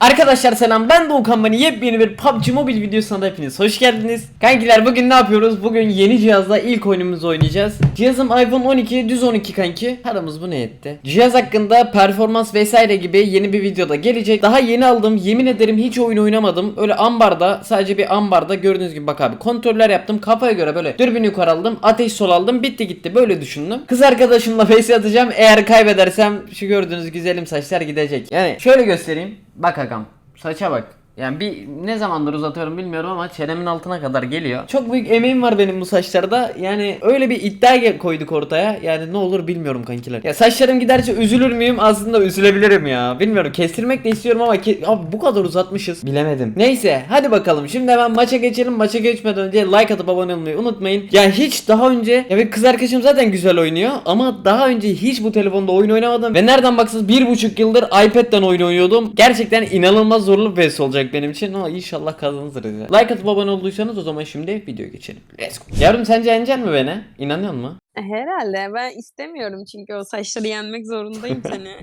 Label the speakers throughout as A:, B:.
A: Arkadaşlar selam ben Doğukan Bani yepyeni bir PUBG Mobile videosuna da hepiniz hoş geldiniz. Kankiler bugün ne yapıyoruz? Bugün yeni cihazla ilk oyunumuzu oynayacağız. Cihazım iPhone 12 düz 12 kanki. Paramız bu ne etti? Cihaz hakkında performans vesaire gibi yeni bir videoda gelecek. Daha yeni aldım yemin ederim hiç oyun oynamadım. Öyle ambarda sadece bir ambarda gördüğünüz gibi bak abi kontroller yaptım. Kafaya göre böyle dürbün yukarı aldım. Ateş sol aldım bitti gitti böyle düşündüm. Kız arkadaşımla face atacağım. Eğer kaybedersem şu gördüğünüz güzelim saçlar gidecek. Yani şöyle göstereyim. Bak agam saça bak. Yani bir ne zamandır uzatıyorum bilmiyorum ama çenemin altına kadar geliyor. Çok büyük emeğim var benim bu saçlarda. Yani öyle bir iddia koyduk ortaya. Yani ne olur bilmiyorum kankiler. Ya saçlarım giderse üzülür müyüm? Aslında üzülebilirim ya. Bilmiyorum. Kestirmek de istiyorum ama ke- abi bu kadar uzatmışız. Bilemedim. Neyse hadi bakalım. Şimdi hemen maça geçelim. Maça geçmeden önce like atıp abone olmayı unutmayın. Yani hiç daha önce ya bir kız arkadaşım zaten güzel oynuyor ama daha önce hiç bu telefonda oyun oynamadım ve nereden baksanız bir buçuk yıldır iPad'den oyun oynuyordum. Gerçekten inanılmaz zorlu bir VS olacak benim için ama inşallah kazanırız ya. Like atıp abone olduysanız o zaman şimdi videoya geçelim. Let's go. Yavrum sence yeneceksin mi beni? İnanıyor musun?
B: Herhalde ben istemiyorum çünkü o saçları yenmek zorundayım seni.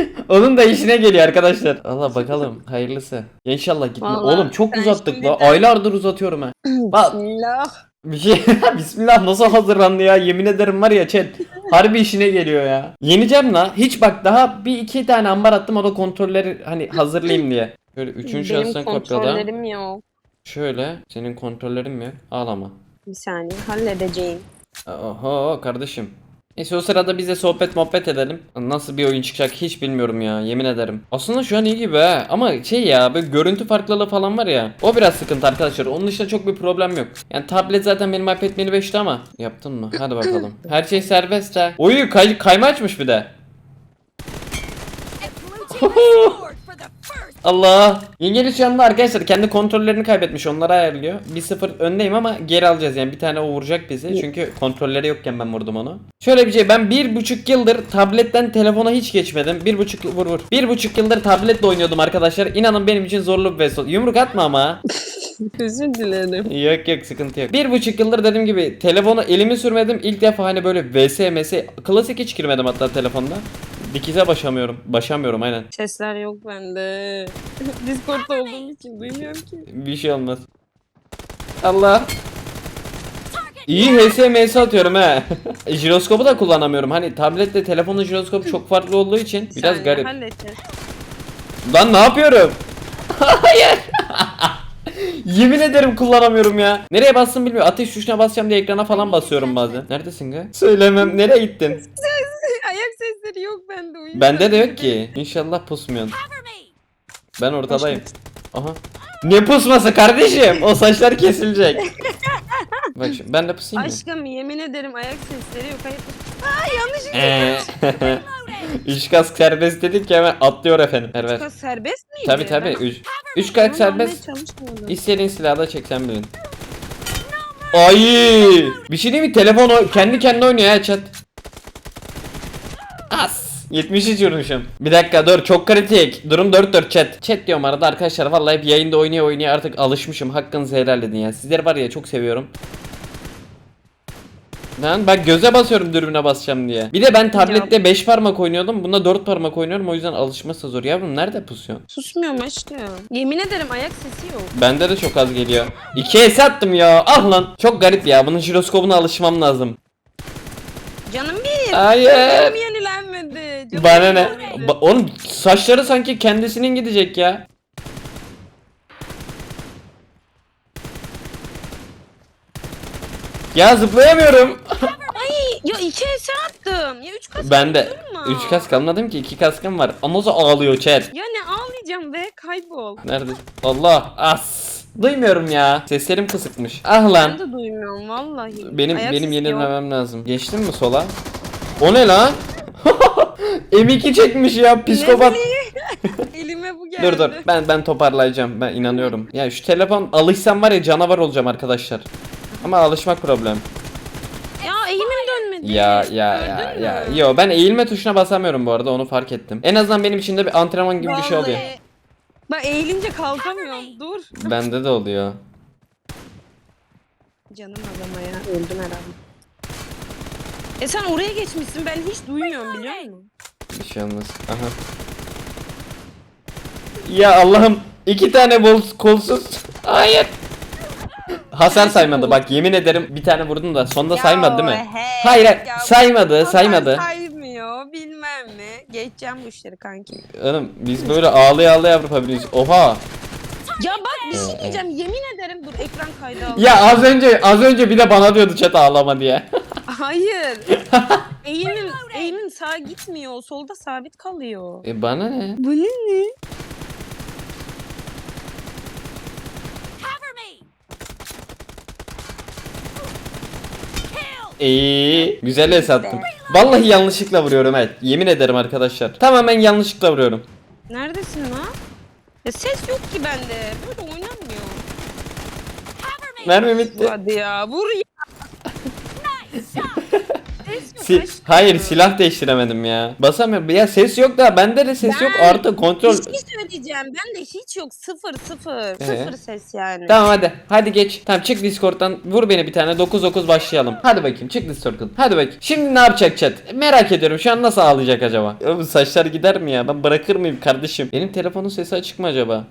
A: Onun da işine geliyor arkadaşlar. Allah bakalım hayırlısı. Ya İnşallah gitme.
B: Vallahi
A: Oğlum çok
B: sen
A: uzattık la.
B: şimdiden-
A: Aylardır uzatıyorum ha. Bak
B: Bismillah.
A: bir şey Bismillah nasıl hazırlandı ya yemin ederim var ya chat harbi işine geliyor ya. Yeneceğim la. Hiç bak daha bir iki tane ambar attım o da kontrolleri hani hazırlayayım diye. Şöyle üçüncü
B: Benim
A: şahıstan kopyala.
B: kontrollerim yok.
A: Şöyle senin kontrollerin mi? Ağlama.
B: Bir saniye halledeceğim.
A: Oho kardeşim. Neyse o sırada biz de sohbet muhabbet edelim. Nasıl bir oyun çıkacak hiç bilmiyorum ya yemin ederim. Aslında şu an iyi gibi ha. Ama şey ya böyle görüntü farklılığı falan var ya. O biraz sıkıntı arkadaşlar. Onun dışında çok bir problem yok. Yani tablet zaten benim iPad mini 5'ti ama. Yaptın mı? Hadi bakalım. Her şey serbest ha. Oyu kay kayma açmış bir de. Allah. Yengeli şu anda arkadaşlar kendi kontrollerini kaybetmiş onları ayarlıyor. 1-0 öndeyim ama geri alacağız yani bir tane o vuracak bizi. Çünkü kontrolleri yokken ben vurdum onu. Şöyle bir şey ben bir buçuk yıldır tabletten telefona hiç geçmedim. Bir buçuk vur vur. Bir buçuk yıldır tabletle oynuyordum arkadaşlar. İnanın benim için zorlu bir vesol. Yumruk atma ama.
B: Özür dilerim.
A: yok yok sıkıntı yok. Bir buçuk yıldır dediğim gibi telefonu elimi sürmedim. İlk defa hani böyle VS MS klasik hiç girmedim hatta telefonda. Dikize başamıyorum. Başamıyorum aynen.
B: Sesler yok bende. Discord'da olduğum için duymuyorum ki.
A: Bir şey olmaz. Allah. İyi HSMS atıyorum he. Jiroskopu da kullanamıyorum. Hani tabletle telefonun jiroskopu çok farklı olduğu için
B: Bir
A: biraz
B: saniye,
A: garip.
B: halledeceğiz.
A: Lan ne yapıyorum? Hayır. Yemin ederim kullanamıyorum ya. Nereye bastım bilmiyorum. Ateş tuşuna basacağım diye ekrana falan basıyorum bazen. Neredesin ga? Söylemem. Nereye gittin?
B: Sesleri yok bende uyuyorum.
A: Bende de yok ki. İnşallah pusmuyorsun. Ben ortadayım. Aha. Ne pusması kardeşim? O saçlar kesilecek. Bak şimdi ben de pusayım mı?
B: Aşkım yemin ederim ayak sesleri yok. Hayır. Aa yanlışlıkla.
A: Ee, Üç kask serbest dedik ki hemen atlıyor efendim. Ver.
B: Kız serbest miydi?
A: Tabi tabi.
B: Ben
A: Üç, üç kask serbest.
B: çalışmıyordum.
A: İstediğin silahı da çeksen bilin. Ay! Bir şey değil mi? Telefon o- kendi kendine oynuyor ya chat. As. 73 vurmuşum. Bir dakika dur çok kritik. Durum 4-4 chat. Chat diyorum arada arkadaşlar vallahi hep yayında oynaya oynaya artık alışmışım. Hakkınızı helal edin ya. Sizleri var ya çok seviyorum. Lan bak göze basıyorum dürbüne basacağım diye. Bir de ben tablette 5 parmak oynuyordum. Bunda 4 parmak oynuyorum. O yüzden alışması zor. Yavrum nerede pusuyorsun?
B: Susmuyorum aşkım. Yemin ederim ayak sesi yok.
A: Bende de çok az geliyor. İki es attım ya. Ah lan. Çok garip ya. Bunun jiroskopuna alışmam lazım.
B: Canım bir.
A: Hayır.
B: Canım
A: Bana ne? Ba- Oğlum saçları sanki kendisinin gidecek ya. Ya zıplayamıyorum.
B: Ay ya iki ese attım. Ya üç kas
A: Ben de
B: durma.
A: 3 kask almadım ki 2 kaskım var. O ağlıyor chat.
B: Ya ne ağlayacağım be kaybol.
A: Nerede? Allah as. Duymuyorum ya. Seslerim kısıkmış. Ah lan.
B: Ben de duymuyorum vallahi.
A: Benim
B: Ayak
A: benim
B: sesi yok.
A: yenilmemem lazım. Geçtin mi sola? O ne lan? M2 çekmiş ya psikopat.
B: Elime bu geldi.
A: Dur dur. Ben ben toparlayacağım. Ben inanıyorum. Ya şu telefon alışsam var ya canavar olacağım arkadaşlar. Ama alışmak problem.
B: Ya eğimim dönmedi.
A: Ya ya ya
B: Gördün
A: ya.
B: mü?
A: Yo ben eğilme tuşuna basamıyorum bu arada onu fark ettim. En azından benim için de bir antrenman gibi bir şey oluyor.
B: Vallahi. Bak eğilince kalkamıyorum. Dur.
A: Bende de oluyor.
B: Canım adama ya. Öldüm herhalde. E sen oraya geçmişsin. Ben hiç duymuyorum biliyor musun?
A: Bir şey olmaz. Aha. Ya Allah'ım iki tane bol kolsuz. Hayır. Hasar saymadı bak yemin ederim bir tane vurdum da sonda saymadı değil mi?
B: he,
A: Hayır hayır
B: ya
A: saymadı
B: Ama
A: saymadı.
B: Saymıyor bilmem ne. Geçeceğim bu işleri kanki.
A: Oğlum biz böyle ağlaya ağlaya Avrupa Birliği. Oha.
B: Ya bak bir şey diyeceğim yemin ederim dur ekran kaydı al.
A: Ya az önce az önce bir de bana diyordu chat ağlama diye.
B: Hayır. eğimim, eğimim sağa gitmiyor. Solda sabit kalıyor.
A: E bana ne?
B: Bu ne ne?
A: İyi. Güzel es attım. Vallahi yanlışlıkla vuruyorum evet. Yemin ederim arkadaşlar. Tamamen yanlışlıkla vuruyorum.
B: Neredesin lan? Ya ses yok ki bende. Böyle oynanmıyor.
A: Mermi bitti.
B: Hadi ya vur ya.
C: Nice shot!
B: Ses yok.
A: Si-. Hayır silah değiştiremedim ya. Basamıyorum. Ya ses yok da bende de ses yok. Artı kontrol.
B: Bir şey söyleyeceğim. Ben de hiç yok. Sıfır sıfır.
A: Ee?
B: Sıfır ses yani.
A: Tamam hadi. Hadi geç. Tamam çık Discord'dan. Vur beni bir tane. 9-9 başlayalım. Hadi bakayım çık Discord'dan. Hadi bakayım. Şimdi ne yapacak chat? Merak ediyorum. Şu an nasıl ağlayacak acaba? Bu saçlar gider mi ya? Ben bırakır mıyım kardeşim? Benim telefonun sesi açık mı acaba?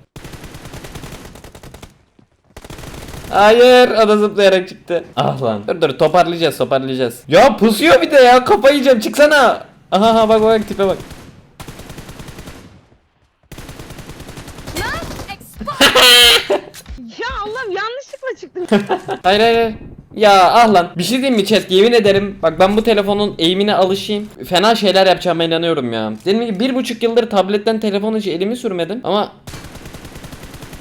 A: Hayır o da zıplayarak çıktı. Ah lan. Dur dur toparlayacağız toparlayacağız. Ya pusuyor bir de ya kafayı yiyeceğim çıksana. Aha aha, bak bak tipe bak.
B: Ya Allah'ım yanlışlıkla çıktım.
A: Hayır hayır hayır. Ya ah lan bir şey diyeyim mi chat yemin ederim bak ben bu telefonun eğimine alışayım fena şeyler yapacağıma inanıyorum ya Dediğim gibi bir buçuk yıldır tabletten telefon hiç elimi sürmedim ama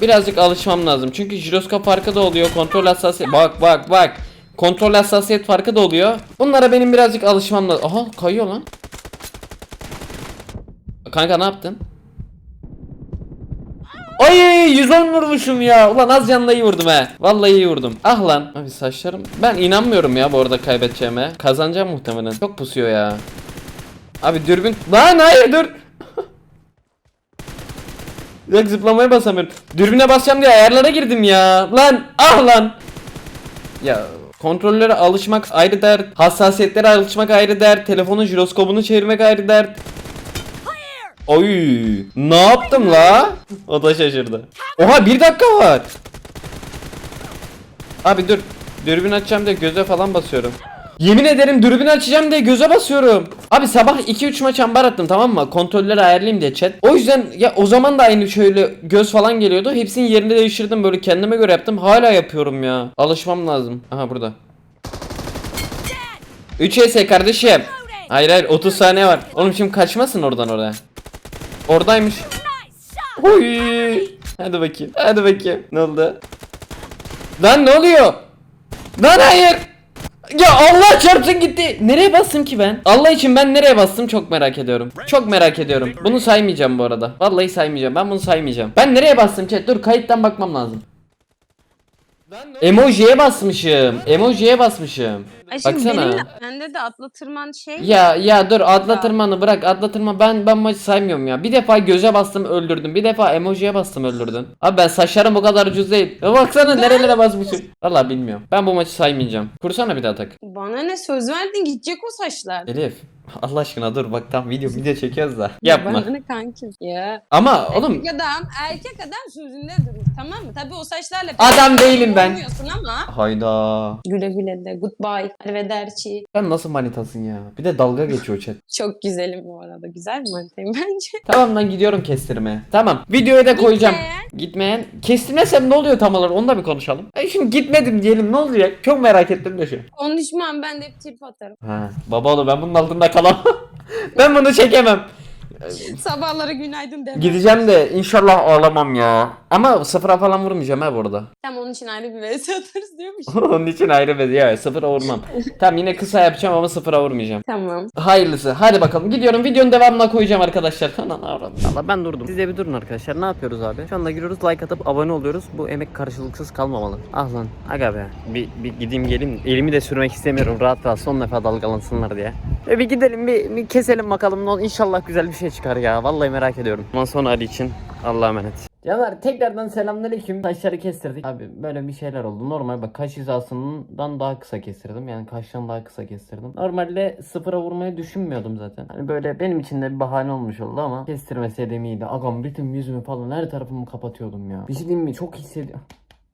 A: Birazcık alışmam lazım çünkü jiroskop farkı da oluyor kontrol hassasiyet bak bak bak Kontrol hassasiyet farkı da oluyor Bunlara benim birazcık alışmam lazım Aha kayıyor lan Kanka ne yaptın? Ay 110 vurmuşum ya. Ulan az canla iyi vurdum he. Vallahi iyi vurdum. Ah lan. Abi saçlarım. Ben inanmıyorum ya bu arada kaybedeceğime. Kazanacağım muhtemelen. Çok pusuyor ya. Abi dürbün. Lan hayır dur. Yok zıplamaya basamıyorum. Dürbüne basacağım diye ayarlara girdim ya. Lan ah lan. Ya kontrollere alışmak ayrı dert. Hassasiyetlere alışmak ayrı dert. Telefonun jiroskopunu çevirmek ayrı dert. Oy, ne yaptım la? O da şaşırdı. Oha bir dakika var. Abi dur. Dürbün açacağım diye göze falan basıyorum. Yemin ederim dürbün açacağım diye göze basıyorum. Abi sabah 2-3 maç ambar attım tamam mı? Kontrolleri ayarlayayım diye chat. O yüzden ya o zaman da aynı şöyle göz falan geliyordu. Hepsinin yerini değiştirdim böyle kendime göre yaptım. Hala yapıyorum ya. Alışmam lazım. Aha burada. 3 ES kardeşim. Hayır hayır 30 saniye var. Oğlum şimdi kaçmasın oradan oraya. Oradaymış. Oy. Hadi bakayım. Hadi bakayım. Ne oldu? Lan ne oluyor? Lan hayır. Ya Allah çarpsın gitti. Nereye bastım ki ben? Allah için ben nereye bastım çok merak ediyorum. Çok merak ediyorum. Bunu saymayacağım bu arada. Vallahi saymayacağım. Ben bunu saymayacağım. Ben nereye bastım chat? Dur kayıttan bakmam lazım. Emojiye basmışım. Emojiye basmışım.
B: Ay şimdi
A: Baksana.
B: benimle bende de atla tırman şey.
A: Ya ya dur adla tırmanı bırak adla tırman ben ben maçı saymıyorum ya. Bir defa göze bastım öldürdüm. Bir defa emojiye bastım öldürdün. Abi ben saçlarım bu kadar ucuz değil. Ya baksana nerelere basmışım. Valla bilmiyorum. Ben bu maçı saymayacağım. Kursana bir daha tak.
B: Bana ne söz verdin gidecek o saçlar.
A: Elif Allah aşkına dur bak tam video video çekiyoruz da. Yapma.
B: Ne kankim. Ya.
A: Ama oğlum
B: Erkek adam, erkek adam sözünde durur tamam mı? Tabii o saçlarla
A: Adam değilim ben.
B: olmuyorsun ama.
A: hayda.
B: Güle güle de goodbye. Arrivederci.
A: Sen nasıl manitasın ya? Bir de dalga geçiyor chat.
B: Çok güzelim bu arada. Güzel mi manitayım bence?
A: Tamam lan gidiyorum kestirmeye. Tamam. Videoya da koyacağım. Gitmeyen. Kestirmesem ne oluyor tam olarak onu da bir konuşalım. E şimdi gitmedim diyelim ne olacak? Çok merak ettim de şu.
B: Konuşmam ben de hep trip atarım.
A: Ha, baba oğlum ben bunun altında kalamam. ben bunu çekemem.
B: Sabahları günaydın demem.
A: Gideceğim de inşallah ağlamam ya. Ama sıfıra falan vurmayacağım ha bu arada.
B: Tam onun için ayrı bir vs atarız diyormuş.
A: Onun için ayrı bir ya sıfıra vurmam. tamam yine kısa yapacağım ama sıfıra vurmayacağım.
B: tamam.
A: Hayırlısı. Hadi bakalım. Gidiyorum. Videonun devamına koyacağım arkadaşlar. Anan avradım. Valla ben durdum. Siz de bir durun arkadaşlar. Ne yapıyoruz abi? Şu anda giriyoruz. Like atıp abone oluyoruz. Bu emek karşılıksız kalmamalı. Ah lan. Aga be. Bir, bir gideyim geleyim. Elimi de sürmek istemiyorum. Rahat rahat son defa dalgalansınlar diye. Ve bir gidelim bir, bir keselim bakalım. İnşallah güzel bir şey çıkar ya. Vallahi merak ediyorum. Ondan sonra Ali için Allah'a emanet. Canlar tekrardan selamünaleyküm. Saçları kestirdik. Abi böyle bir şeyler oldu. Normal bak kaş hizasından daha kısa kestirdim. Yani kaştan daha kısa kestirdim. Normalde sıfıra vurmayı düşünmüyordum zaten. Hani böyle benim için de bir bahane olmuş oldu ama kestirmeseydim iyiydi. Agam bütün yüzümü falan her tarafımı kapatıyordum ya. Bir şey diyeyim mi? Çok hissediyorum.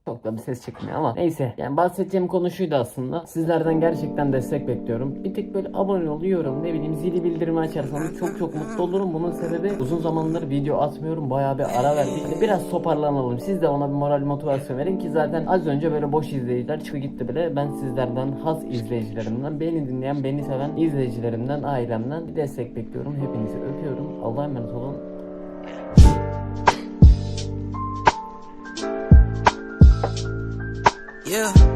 A: Çok da bir ses çıkmıyor ama neyse. Yani bahsedeceğim konu şuydu aslında. Sizlerden gerçekten destek bekliyorum. Bir tek böyle abone oluyorum. Ne bileyim zili bildirimi açarsanız çok çok mutlu olurum. Bunun sebebi uzun zamandır video atmıyorum. Bayağı bir ara verdik. Yani biraz toparlanalım. Siz de ona bir moral motivasyon verin ki zaten az önce böyle boş izleyiciler çıktı gitti bile. Ben sizlerden has izleyicilerimden, beni dinleyen, beni seven izleyicilerimden, ailemden bir destek bekliyorum. Hepinizi öpüyorum. Allah'a emanet olun.
D: Yeah.